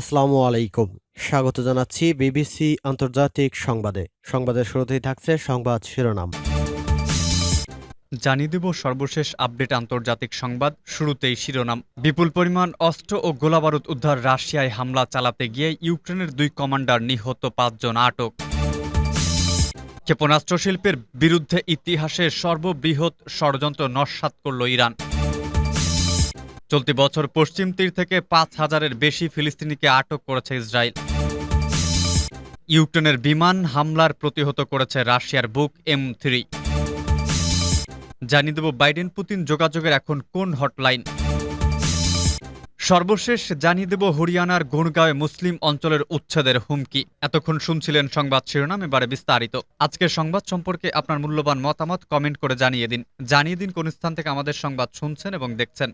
আসসালামু আলাইকুম। স্বাগত জানাচ্ছি বিবিসি আন্তর্জাতিক সংবাদে। সংবাদের শুরুতেই থাকছে সংবাদ শিরোনাম। জানিয়ে দেব সর্বশেষ আপডেট আন্তর্জাতিক সংবাদ। শুরুতেই শিরোনাম। বিপুল পরিমাণ অস্ত্র ও গোলাবারুদ উদ্ধার রাশিয়ায় হামলা চালাতে গিয়ে ইউক্রেনের দুই কমান্ডার নিহত পাঁচজন আটক। ক্ষেপণাস্ত্র শিল্পের বিরুদ্ধে ইতিহাসের সর্ববৃহৎ ষড়যন্ত্র নস্যাৎ করল ইরান। চলতি বছর পশ্চিম তীর থেকে পাঁচ হাজারের বেশি ফিলিস্তিনিকে আটক করেছে ইসরায়েল। ইউক্রেনের বিমান হামলার প্রতিহত করেছে রাশিয়ার বুক এম থ্রি। জানিয়ে দেব বাইডেন পুতিন যোগাযোগের এখন কোন হটলাইন। সর্বশেষ জানিয়ে দেব হরিয়ানার গুড়গাঁওয়ে মুসলিম অঞ্চলের উচ্ছেদের হুমকি। এতক্ষণ শুনছিলেন সংবাদ শিরোনাম, এবারে বিস্তারিত। আজকের সংবাদ সম্পর্কে আপনার মূল্যবান মতামত কমেন্ট করে জানিয়ে দিন। জানিয়ে দিন কোন স্থান থেকে আমাদের সংবাদ শুনছেন এবং দেখছেন।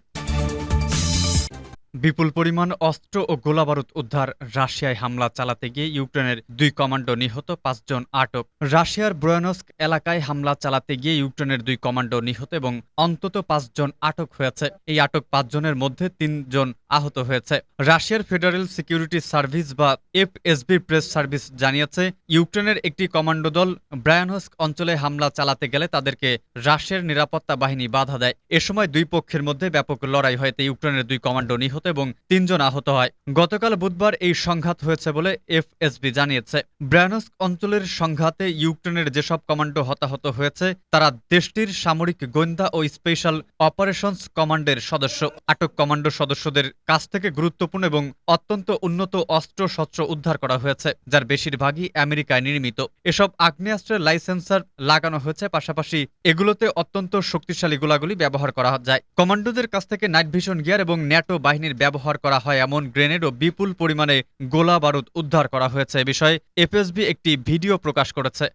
বিপুল পরিমাণ অস্ত্র ও গোলাবারুদ উদ্ধার রাশিয়ায় হামলা চালাতে গিয়ে ইউক্রেনের দুই কমান্ডো নিহত, পাঁচজন আটক। রাশিয়ার ব্রয়ানস্ক এলাকায় হামলা চালাতে গিয়ে ইউক্রেনের দুই কমান্ডো নিহত এবং অন্তত পাঁচজন আটক হয়েছে। এই আটক পাঁচজনের মধ্যে তিনজন আহত হয়েছে। রাশিয়ার ফেডারেল সিকিউরিটি সার্ভিস বা এফএসবি প্রেস সার্ভিস জানিয়েছে, ইউক্রেনের একটি কমান্ডো দল ব্রায়ানস্ক অঞ্চলে হামলা চালাতে গেলে তাদেরকে রাশিয়ার নিরাপত্তা বাহিনী বাধা দেয়। এ সময় দুই পক্ষের মধ্যে ব্যাপক লড়াই হয়েতে ইউক্রেনের দুই কমান্ডো নিহত এবং তিনজন আহত হয়। গতকাল বুধবার এই সংঘাত হয়েছে বলে এফএসবি জানিয়েছে। ব্রায়ানস্ক অঞ্চলের সংঘাতে ইউক্রেনের যেসব কমান্ডো হতাহত হয়েছে, তারা দেশটির সামরিক গোয়েন্দা ও স্পেশাল অপারেশনস কমান্ডের সদস্য। আটক কমান্ডো সদস্যদের কাছ থেকে গুরুত্বপূর্ণ এবং অত্যন্ত উন্নত অস্ত্র শস্ত্র উদ্ধার করা হয়েছে, যার বেশিরভাগই আমেরিকায় নির্মিত। এসব আগ্নেয়াস্ত্রের লাইসেন্সার লাগানো হয়েছে, পাশাপাশি এগুলোতে অত্যন্ত শক্তিশালী গোলাগুলি ব্যবহার করা যায়। কমান্ডোদের কাছ থেকে নাইট ভিশন গিয়ার এবং ন্যাটো বাহিনীর ব্যবহার করা হয় এমন গ্রেনেড ও বিপুল পরিমাণে গোলা বারুদ উদ্ধার করা হয়েছে এ বিষয়ে এফএসবি একটি ভিডিও প্রকাশ করেছে।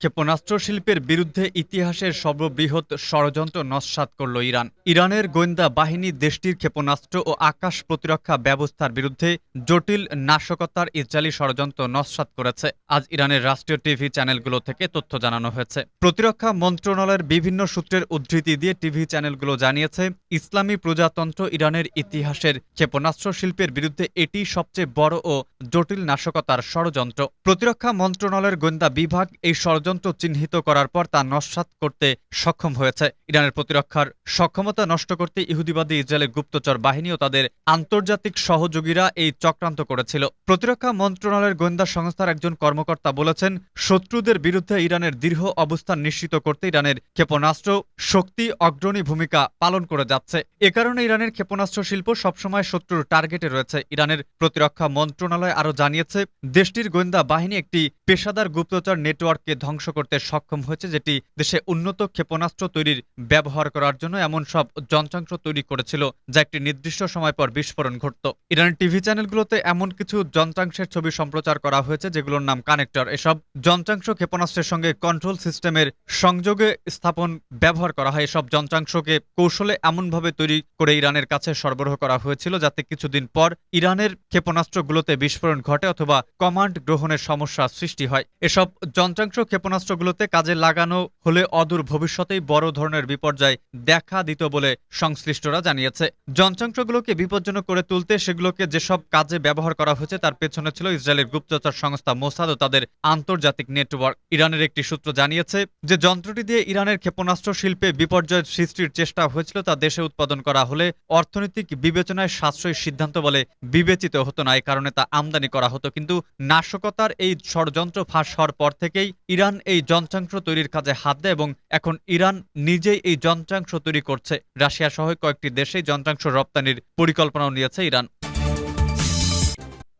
ক্ষেপণাস্ত্র শিল্পের বিরুদ্ধে ইতিহাসের সর্ববৃহৎ ষড়যন্ত্র নস্যাৎ করল ইরান। ইরানের গোয়েন্দা বাহিনী দেশটির ক্ষেপণাস্ত্র ও আকাশ প্রতিরক্ষা ব্যবস্থার বিরুদ্ধে জটিল নাশকতার ইসরায়েলি ষড়যন্ত্র নস্যাৎ করেছে। আজ ইরানের রাষ্ট্রীয় টিভি চ্যানেলগুলো থেকে তথ্য জানানো হয়েছে। প্রতিরক্ষা মন্ত্রণালয়ের বিভিন্ন সূত্রের উদ্ধৃতি দিয়ে টিভি চ্যানেলগুলো জানিয়েছে, ইসলামী প্রজাতন্ত্র ইরানের ইতিহাসের ক্ষেপণাস্ত্র শিল্পের বিরুদ্ধে এটি সবচেয়ে বড় ও জটিল নাশকতার ষড়যন্ত্র। প্রতিরক্ষা মন্ত্রণালয়ের গোয়েন্দা বিভাগ এই ষড়যন্ত্র চিহ্নিত করার পর তা নস্যাৎ করতে সক্ষম হয়েছে। ইরানের প্রতিরক্ষার সক্ষমতা নষ্ট করতে ইহুদিবাদী ইসরায়েলের গুপ্তচর বাহিনী ও তাদের আন্তর্জাতিক সহযোগীরা এই চক্রান্ত করেছিল। প্রতিরক্ষা মন্ত্রণালয়ের গোয়েন্দা সংস্থার একজন কর্মকর্তা বলেছেন, শত্রুদের বিরুদ্ধে ইরানের দৃঢ় অবস্থান নিশ্চিত করতে ইরানের ক্ষেপণাস্ত্র শক্তি অগ্রণী ভূমিকা পালন করে যাচ্ছে। এ কারণে ইরানের ক্ষেপণাস্ত্র শিল্প সবসময় শত্রুর টার্গেটে রয়েছে। ইরানের প্রতিরক্ষা মন্ত্রণালয় আরও জানিয়েছে, দেশটির গোয়েন্দা বাহিনী একটি পেশাদার গুপ্তচর নেটওয়ার্ককে ধ্বংস করতে সক্ষম হয়েছে, যেটি দেশে উন্নত ক্ষেপণাস্ত্র তৈরির ব্যবহার করার জন্য এমন সব যন্ত্রাংশ তৈরি করেছিল, যা একটি নির্দিষ্ট সময় পর বিস্ফোরণ ঘটত। ইরানের টিভি চ্যানেলগুলোতে এমন কিছু যন্ত্রাংশের ছবি সম্প্রচার করা হয়েছে, যেগুলোর নাম কানেক্টর। এসব যন্ত্রাংশ ক্ষেপণাস্ত্রের সঙ্গে কন্ট্রোল সিস্টেমের সংযোগে স্থাপন ব্যবহার করা হয়। এসব যন্ত্রাংশকে কৌশলে এমনভাবে তৈরি করে ইরানের কাছে সরবরাহ করা হয়েছিল, যাতে কিছুদিন পর ইরানের ক্ষেপণাস্ত্রগুলোতে বিস্ফোরণ ঘটে অথবা কমান্ড গ্রহণের সমস্যা সৃষ্টি হয়। এসব যন্ত্রাংশ ক্ষেপণাস্ত্রগুলোতে কাজে লাগানো হলে অদূর ভবিষ্যতেই বড় ধরনের বিপর্যয় দেখা দিত বলে সংশ্লিষ্টরা জানিয়েছে। যন্ত্রাংশগুলোকে বিপজ্জনক করে তুলতে সেগুলোকে যেসব কাজে ব্যবহার করা হয়েছে তার পেছনে ছিল ইসরায়েলের গুপ্তচর সংস্থা মোসাদ ও তাদের আন্তর্জাতিক নেটওয়ার্ক। ইরানের একটি সূত্র জানিয়েছে যে যন্ত্রটি দিয়ে ইরানের ক্ষেপণাস্ত্র শিল্পে বিপর্যয় সৃষ্টির চেষ্টা হয়েছিল তা দেশে উৎপাদন করা হলে অর্থনৈতিক বিবেচনায় সাশ্রয়ী সিদ্ধান্ত বলে বিবেচিত হতো না। এই কারণে তা আমদানি করা হতো। কিন্তু নাশকতার এই ষড়যন্ত্র ফাঁস হওয়ার পর থেকেই ইরান এই যন্ত্রাংশ তৈরির কাজে হাত দেয় এবং এখন ইরান নিজেই এই যন্ত্রাংশ তৈরি করছে। রাশিয়া সহ কয়েকটি দেশেই যন্ত্রাংশ রপ্তানির পরিকল্পনাও নিয়েছে ইরান।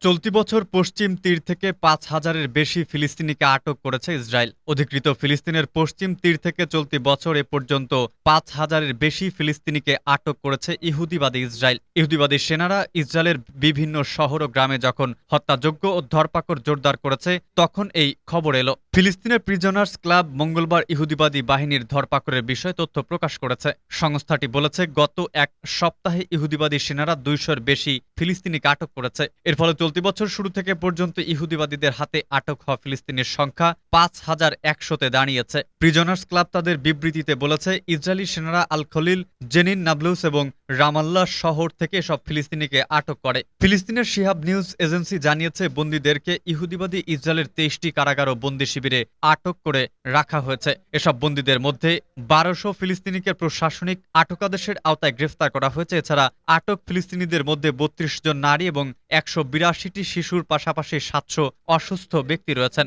চলতি বছর পশ্চিম তীর থেকে পাঁচ হাজারের বেশি ফিলিস্তিনিকে আটক করেছে ইসরায়েল। অধিকৃত ফিলিস্তিনের পশ্চিম তীর থেকে চলতি বছর এ পর্যন্ত পাঁচ হাজারের বেশি ফিলিস্তিনিকে আটক করেছে ইহুদিবাদী ইসরায়েল। ইহুদিবাদী সেনারা ইসরায়েলের বিভিন্ন শহর ও গ্রামে যখন হত্যাযোগ্য ও ধরপাকড় জোরদার করেছে, তখন এই খবর এলো। ফিলিস্তিনের প্রিজনার্স ক্লাব মঙ্গলবার ইহুদিবাদী বাহিনীর ধরপাকড়ের বিষয়ে তথ্য প্রকাশ করেছে। সংস্থাটি বলেছে, গত এক সপ্তাহে ইহুদিবাদী সেনারা দুইশোর বেশি ফিলিস্তিনিকে আটক করেছে। এর ফলে চলতি বছর শুরু থেকে পর্যন্ত ইহুদিবাদীদের হাতে আটক হওয়া ফিলিস্তিনের সংখ্যা পাঁচ হাজার একশোতে দাঁড়িয়েছে। প্রিজনার্স ক্লাব তাদের বিবৃতিতে বলেছে, ইসরায়েলি সেনারা আল খলিল জেনিন নাবলুস এবং রামাল্লাহ শহর থেকে সব ফিলিস্তিনিকে আটক করে। ফিলিস্তিনের শিহাব নিউজ এজেন্সি জানিয়েছে, বন্দীদেরকে ইহুদিবাদী ইসরায়েলের তেইশটি কারাগার ও বন্দি শিবিরে আটক করে রাখা হয়েছে। এসব বন্দীদের মধ্যে বারোশো ফিলিস্তিনিকে প্রশাসনিক আটকাদেশের আওতায় গ্রেফতার করা হয়েছে। এছাড়া আটক ফিলিস্তিনিদের মধ্যে বত্রিশ জন নারী এবং একশো বিরাশিটি শিশুর পাশাপাশি সাতশো অসুস্থ ব্যক্তি রয়েছেন।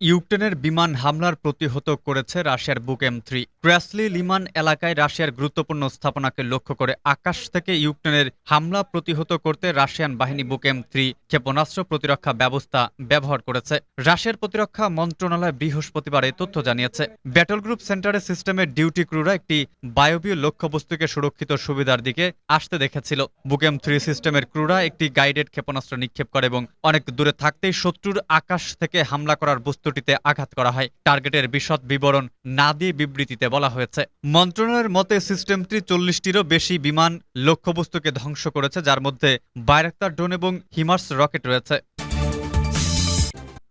ইউক্রেনের বিমান হামলার প্রতিহত করেছে রাশিয়ার বুক এম থ্রি। ক্র্যাসলি লিমান এলাকায় রাশিয়ার গুরুত্বপূর্ণ স্থাপনাকে লক্ষ্য করে আকাশ থেকে ইউক্রেনের হামলা প্রতিহত করতে রাশিয়ান বাহিনী বুক এম থ্রি ক্ষেপণাস্ত্র প্রতিরক্ষা ব্যবস্থা ব্যবহার করেছে। রাশিয়ার প্রতিরক্ষা মন্ত্রণালয় বৃহস্পতিবার এই তথ্য জানিয়েছে। ব্যাটল গ্রুপ সেন্টারের সিস্টেমের ডিউটি ক্রুরা একটি বায়বীয় লক্ষ্যবস্তুকে সুরক্ষিত সুবিধার দিকে আসতে দেখেছিল। বুক এম থ্রি সিস্টেমের ক্রুরা একটি গাইডেড ক্ষেপণাস্ত্র নিক্ষেপ করে এবং অনেক দূরে থাকতেই শত্রুর আকাশ থেকে হামলা করার বস্তুটিতে আঘাত করা হয়। টার্গেটের বিশদ বিবরণ না দিয়ে বিবৃতিতে বলা হয়েছে। মন্ত্রণালয়ের মতে, সিস্টেমটি চল্লিশটিরও বেশি বিমান লক্ষ্যবস্তুকে ধ্বংস করেছে, যার মধ্যে বাইরাক্তার ড্রোন এবং হিমার্স রকেট রয়েছে।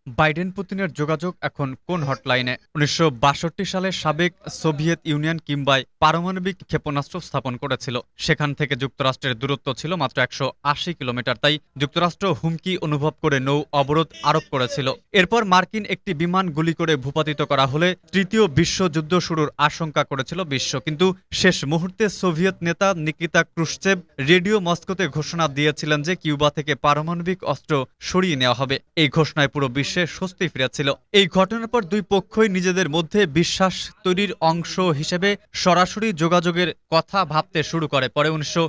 বাইডেন পুতিনের যোগাযোগ এখন কোন হটলাইনে? উনিশশো বাষট্টি সালে সাবেক সোভিয়েত ইউনিয়ন কিংবাই পারমাণবিক ক্ষেপণাস্ত্র স্থাপন করেছিল। সেখান থেকে যুক্তরাষ্ট্রের দূরত্ব ছিল মাত্র একশো আশি কিলোমিটার, তাই যুক্তরাষ্ট্র হুমকি অনুভব করে নৌ অবরোধ আরোপ করেছিল। এরপর মার্কিন একটি বিমান গুলি করে ভূপাতিত করা হলে তৃতীয় বিশ্বযুদ্ধ শুরুর আশঙ্কা করেছিল বিশ্ব। কিন্তু শেষ মুহূর্তে সোভিয়েত নেতা নিকিতা ক্রুশচেভ রেডিও মস্কোতে ঘোষণা দিয়েছিলেন যে কিউবা থেকে পারমাণবিক অস্ত্র সরিয়ে নেওয়া হবে। এই ঘোষণায় পুরো বিশ্বে স্বস্তি ফিরেছিল। এই ঘটনার পর দুই পক্ষই নিজেদের মধ্যে বিশ্বাস তৈরির অংশ হিসেবে সরাসরি যোগাযোগের কথা ভাবতে শুরু করে। পরে উনিশশো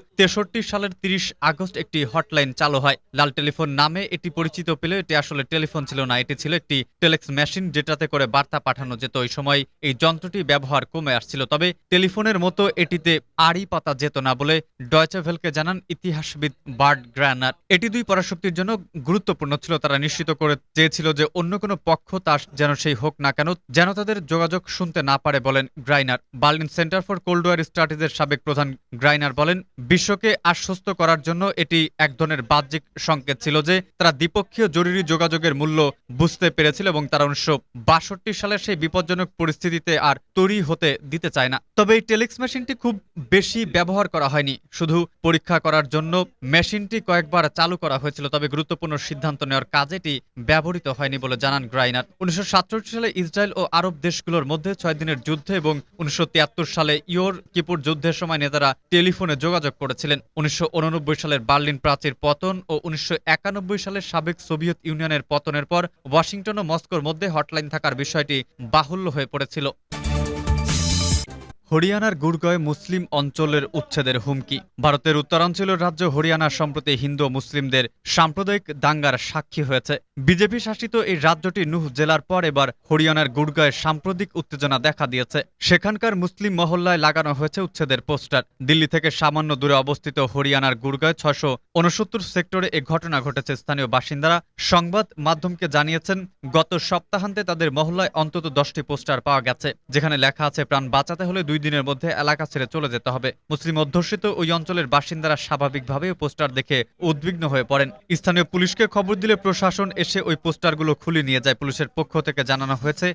সালের তিরিশ আগস্ট একটি হটলাইন চালু হয়। লাল টেলিফোন নামে এটি পরিচিত পেলেও এটি আসলে টেলিফোন ছিল না, এটি ছিল একটি টেলেক্স মেশিন যেটাতে করে বার্তা পাঠানো যেত। ওই সময় এই যন্ত্রটি ব্যবহার কমে আসছিল, তবে টেলিফোনের মতো এটিতে আড়ি পাতা যেত না বলে ডয়চে ভেলকে জানান ইতিহাসবিদ বার্ড গ্র্যানার এটি দুই পরাশক্তির জন্য গুরুত্বপূর্ণ ছিল, তারা নিশ্চিত করে চেয়েছিল যে অন্য কোনো পক্ষ তার যেন সেই হোক না কেন, যেন তাদের যোগাযোগ শুনতে না পারে বলেন Griner. Berlin centre for cold war স্ট্র্যাটেজির সাবেক প্রধান গ্রাইনার বলেন, বিশ্বকে আশ্বস্ত করার জন্য এটি এক ধরনের বাহ্যিক সংকেত ছিল যে তারা দ্বিপক্ষীয় জরুরি যোগাযোগের মূল্য বুঝতে পেরেছিল এবং তারা উনিশশো বাষট্টি সালের সেই বিপজ্জনক পরিস্থিতিতে আর তৈরি হতে দিতে চায় না। তবে এই টেলিক্স মেশিনটি খুব বেশি ব্যবহার করা হয়নি। শুধু পরীক্ষা করার জন্য মেশিনটি কয়েকবার চালু করা হয়েছিল, তবে গুরুত্বপূর্ণ সিদ্ধান্ত নেওয়ার কাজে এটি ব্যবহৃত হয়নি বলে জানান গ্রাইনার। উনিশশো সালে ইসরায়েল ও আরব দেশগুলোর মধ্যে ছয় দিনের যুদ্ধ এবং উনিশশো তিয়াত্তর সালে ইয়োর কিপুর যুদ্ধের সময় নেতারা টেলিফোনে যোগাযোগ করেছিলেন। উনিশশো উননব্বই সালের বার্লিন প্রাচীর পতন ও উনিশশো একানব্বই সালের সাবেক সোভিয়েত ইউনিয়নের পতনের পর ওয়াশিংটন ও মস্কোর মধ্যে হটলাইন থাকার বিষয়টি বাহুল্য হয়ে পড়েছিল। হরিয়ানার গুড়গয়ে মুসলিম অঞ্চলের উচ্ছেদের হুমকি। ভারতের উত্তরাঞ্চলের রাজ্য হরিয়ানা সম্প্রতি হিন্দু মুসলিমদের সাম্প্রদায়িক দাঙ্গার সাক্ষী হয়েছে। বিজেপি শাসিত এই রাজ্যটি নুহ জেলার পর এবার হরিয়ানার গুড়গায়ে সাম্প্রতিক উত্তেজনা দেখা দিয়েছে। সেখানকার মুসলিম মহল্লায় লাগানো হয়েছে উচ্ছেদের পোস্টার। দিল্লি থেকে সামান্য দূরে অবস্থিত হরিয়ানার গুড়গায় ছশো উনসত্তর সেক্টরে এ ঘটনা ঘটেছে। স্থানীয় বাসিন্দারা সংবাদ মাধ্যমকে জানিয়েছেন, গত সপ্তাহান্তে তাদের মহল্লায় অন্তত দশটি পোস্টার পাওয়া গেছে, যেখানে লেখা আছে, প্রাণ বাঁচাতে হলে দুই দিনের মধ্যে এলাকা ছেড়ে চলে যেতে হবে। মুসলিম অধ্যুষিত ওই অঞ্চলের বাসিন্দারা স্বাভাবিকভাবে পোস্টার দেখে উদ্বিগ্ন হয়ে পড়েন। স্থানীয় পুলিশকে খবর দিলে প্রশাসন এসে ওই পোস্টারগুলো খুলে নিয়ে যায়। পুলিশের পক্ষ থেকে জানানো হয়েছে